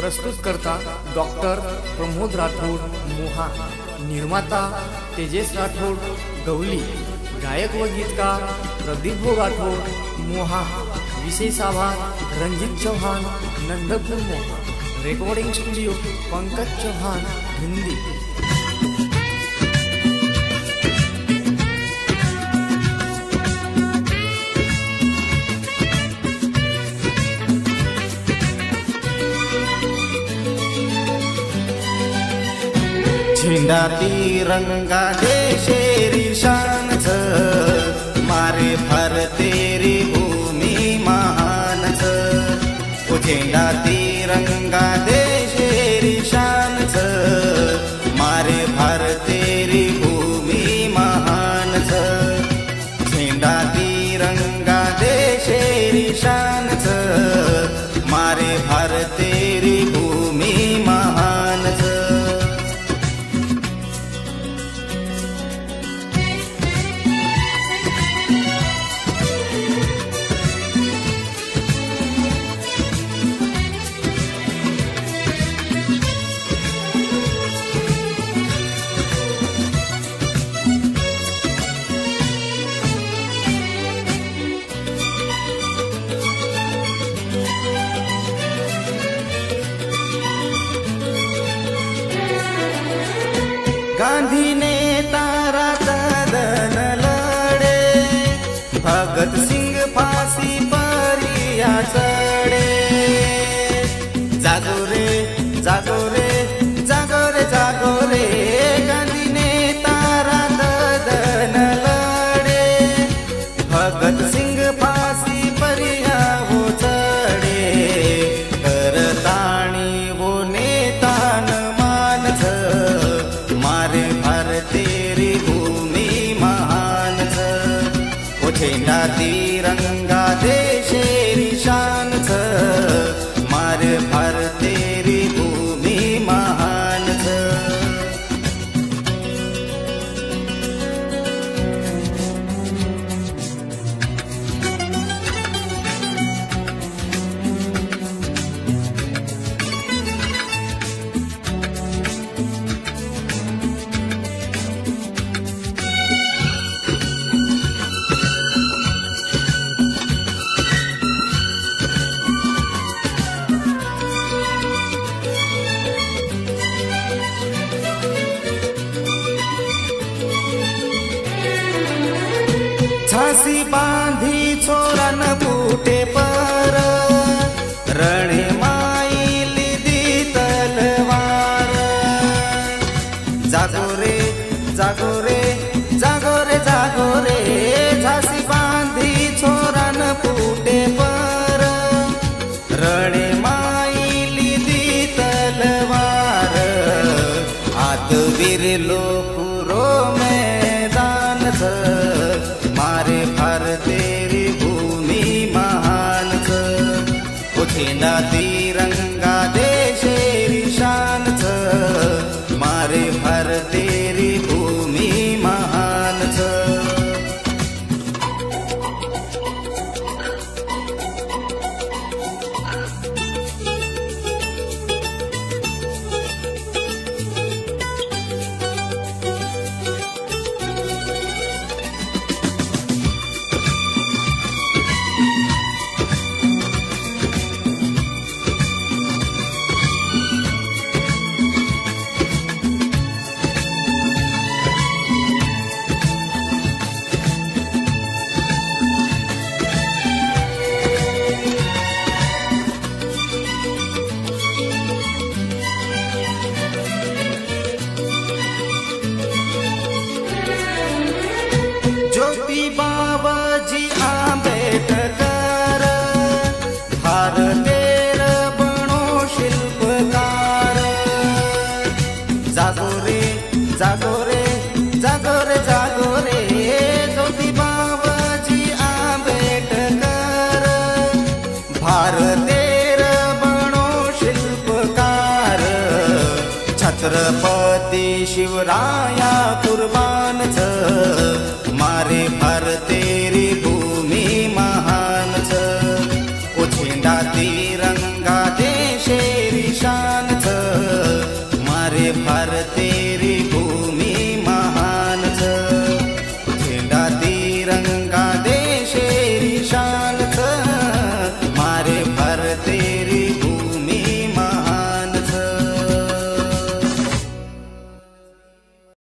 प्रस्तुत करता डॉक्टर प्रमोद राठोड मोहा निर्माता तेजेस राठोड गवली गायक व गीतकार प्रदीप व राठोड मोहा विशेष आभार रणजित चौहान नंदपूर मोहा रेकॉर्डिंग स्टुडिओ पंकज चौहान हिंदी. झेंडा तिरंगा शेरी शानच. मारे फार तेरी भूमी महानच. झेंडा ती না હસી બાંધી છોરા ન तिरंगा शिवराया कुर्बान